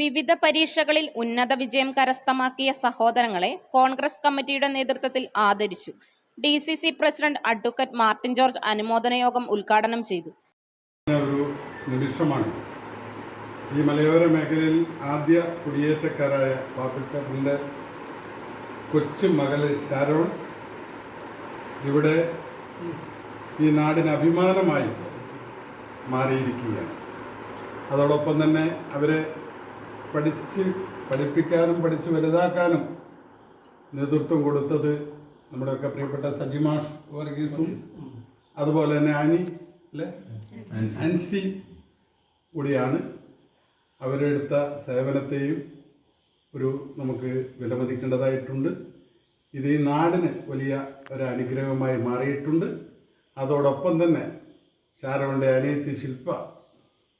വിവിധ പരീക്ഷകളിൽ ഉന്നത വിജയം കരസ്ഥമാക്കിയ സഹോദരങ്ങളെ കോൺഗ്രസ് കമ്മിറ്റിയുടെ നേതൃത്വത്തിൽ ആദരിച്ചു. D C C president advocate Martin George അനുമോദന യോഗം ഉദ്ഘാടനം ചെയ്തു. ഈ മലയോര മേഖലയിൽ ആദ്യ കുടിയേറ്റക്കാരായ പാപ്പിച്ചേട്ടന്റെ കൊച്ചു മകൾ ശരോൺ ഇവിടെ ഈ നാടിന് അഭിമാനമായി മാറിയിരിക്കുകയാണ്. അതോടൊപ്പം തന്നെ അവരെ പഠിച്ച് പഠിപ്പിക്കാനും പഠിച്ച് വലുതാക്കാനും നേതൃത്വം കൊടുത്തത് നമ്മുടെയൊക്കെ പ്രിയപ്പെട്ട സജിമാഷ് വർഗീസും അതുപോലെ തന്നെ അനി അല്ലേ? അൻസി കൂടിയാണ് അവരെടുത്ത സേവനത്തെയും ഒരു നമുക്ക് വിലമതിക്കേണ്ടതായിട്ടുണ്ട്. ഇത് ഈ നാടിന് വലിയ ഒരു അനുഗ്രഹമായി മാറിയിട്ടുണ്ട്. അതോടൊപ്പം തന്നെ ചാരവണ്ടി അനിയത്തി ശില്പ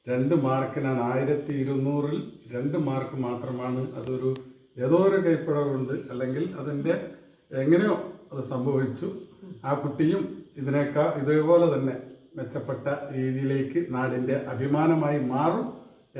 രണ്ട് മാർക്കിനാണ്. ആയിരത്തി ഇരുന്നൂറിൽ രണ്ട് മാർക്ക് മാത്രമാണ്. അതൊരു ഏതോ ഒരു കൈപ്പിഴവുണ്ട് അല്ലെങ്കിൽ അതിന്റെ എങ്ങനെയോ അത് സംഭവിച്ചു. ആ കുട്ടിയും ഇതിനേക്കാൾ ഇതേപോലെ തന്നെ മെച്ചപ്പെട്ട രീതിയിലേക്ക് നാടിന്റെ അഭിമാനമായി മാറും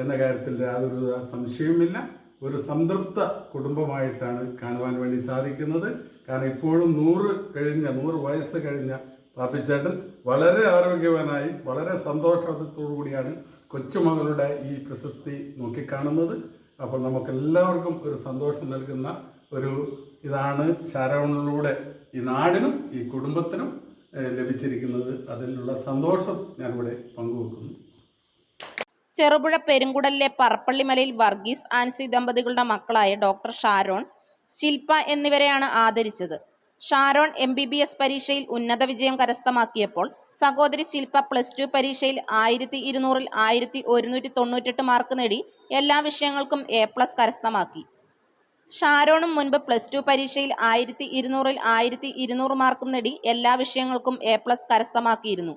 എന്ന കാര്യത്തിൽ യാതൊരു സംശയവുമില്ല. ഒരു സംതൃപ്ത കുടുംബമായിട്ടാണ് കാണുവാൻ വേണ്ടി സാധിക്കുന്നത്. കാരണം ഇപ്പോഴും നൂറ് കഴിഞ്ഞ നൂറ് വയസ്സ് കഴിഞ്ഞ പാപ്പിച്ചേട്ടൻ വളരെ ആരോഗ്യവാനായി വളരെ സന്തോഷത്തോടു കൂടിയാണ് കൊച്ചുമകളുടെ ഈ പ്രശസ്തി നോക്കിക്കാണുന്നത്. അപ്പോൾ നമുക്ക് എല്ലാവർക്കും ഒരു സന്തോഷം നൽകുന്ന ഒരു ഇതാണ് ശരവണിലൂടെ ഈ നാടിനും ഈ കുടുംബത്തിനും ലഭിച്ചിരിക്കുന്നത്. അതിലുള്ള സന്തോഷം ഞാനിവിടെ പങ്കുവെക്കുന്നു. ചെറുപുഴ പെരുങ്കുടലിലെ പറപ്പള്ളിമലയിൽ വർഗീസ് ആൻസി ദമ്പതികളുടെ മക്കളായ ഡോക്ടർ ഷാരോൺ ശില്പ എന്നിവരെയാണ് ആദരിച്ചത്. Sharon M B B S പരീക്ഷയിൽ ഉന്നത വിജയം കരസ്ഥമാക്കിയപ്പോൾ സഹോദരി ശില്പ പ്ലസ് ടു പരീക്ഷയിൽ ആയിരത്തി ഇരുന്നൂറിൽ ആയിരത്തി ഒരുന്നൂറ്റി തൊണ്ണൂറ്റെട്ട് മാർക്ക് നേടി എല്ലാ വിഷയങ്ങൾക്കും എ പ്ലസ് കരസ്ഥമാക്കി. ഷാരോണും മുൻപ് പ്ലസ് ടു പരീക്ഷയിൽ ആയിരത്തി ഇരുന്നൂറിൽ ആയിരത്തി ഇരുന്നൂറ് മാർക്കും നേടി എല്ലാ വിഷയങ്ങൾക്കും എ പ്ലസ് കരസ്ഥമാക്കിയിരുന്നു.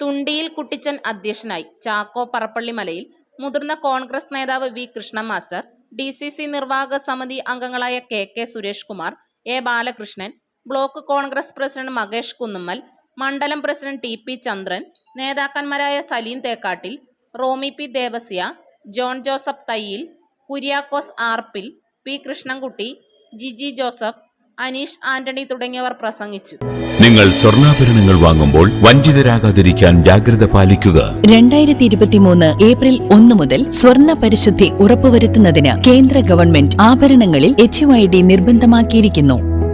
തുണ്ടിയിൽ കുട്ടിച്ചൻ അധ്യക്ഷനായി ചാക്കോ പറപ്പള്ളിമലയിൽ മുതിർന്ന കോൺഗ്രസ് നേതാവ് V Krishna master D C C നിർവാഹക സമിതി അംഗങ്ങളായ K K Suresh Kumar A Balakrishnan block Congress president Makesh Kunnummal മണ്ഡലം president T P Chandran നേതാക്കന്മാരായ Saleem Thekkattil Romi P Devasya John Joseph Thayyil Kuriakose Arppil P Krishnankutty Jiji Joseph Aneesh Antony തുടങ്ങിയവർ പ്രസംഗിച്ചു. നിങ്ങൾ സ്വർണാഭരണങ്ങൾ വാങ്ങുമ്പോൾ വഞ്ചിതരാകാതിരിക്കാൻ ജാഗ്രത പാലിക്കുക. രണ്ടായിരത്തി ഇരുപത്തിമൂന്ന് ഏപ്രിൽ ഒന്ന് മുതൽ സ്വർണ പരിശുദ്ധി ഉറപ്പുവരുത്തുന്നതിന് കേന്ദ്ര ഗവൺമെന്റ് ആഭരണങ്ങളിൽ എച്ച് നിർബന്ധമാക്കിയിരിക്കുന്നു.